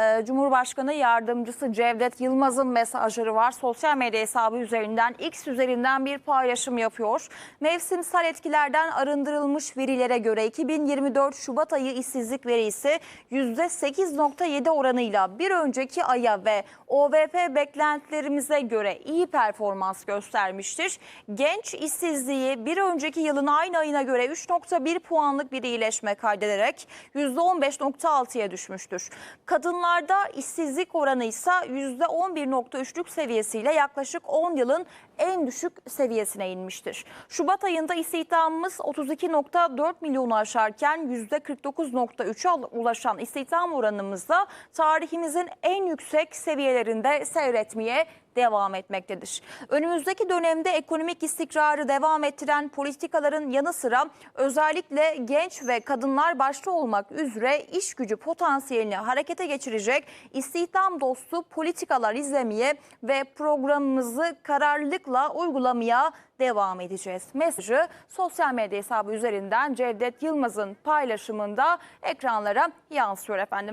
e, Cumhurbaşkanı Yardımcısı Cevdet Yılmaz'ın mesajları var. Sosyal medya hesabı üzerinden, X üzerinden bir paylaşım yapıyor. Mevsimsel etkilerden arındırılmış verilere göre 2024 Şubat ayı işsizlik verisi %8.7 oranıyla bir önceki aya ve OVP beklentilerimize göre iyi performans göstermiştir. Genç işsizliği bir önceki yılın aynı ayına göre 3.1 puanlık bir iyileşme kaydederek %15.6'ya düşmüştür. Kadınlarda işsizlik oranı ise %11.3'lük seviyesiyle yaklaşık 10 yılın en düşük seviyesine inmiştir. Şubat ayında istihdamımız 32.4 milyonu aşarken %49.3'e ulaşan istihdam oranımızda tarihimizin en yüksek seviyelerinde seyretmeye devam etmektedir. Önümüzdeki dönemde ekonomik istikrarı devam ettiren politikaların yanı sıra özellikle genç ve kadınlar başta olmak üzere iş gücü potansiyelini harekete geçirecek istihdam dostu politikalar izlemeye ve programımızı kararlılıkla uygulamaya devam edeceğiz. Mesajı sosyal medya hesabı üzerinden Cevdet Yılmaz'ın paylaşımında ekranlara yansıyor efendim.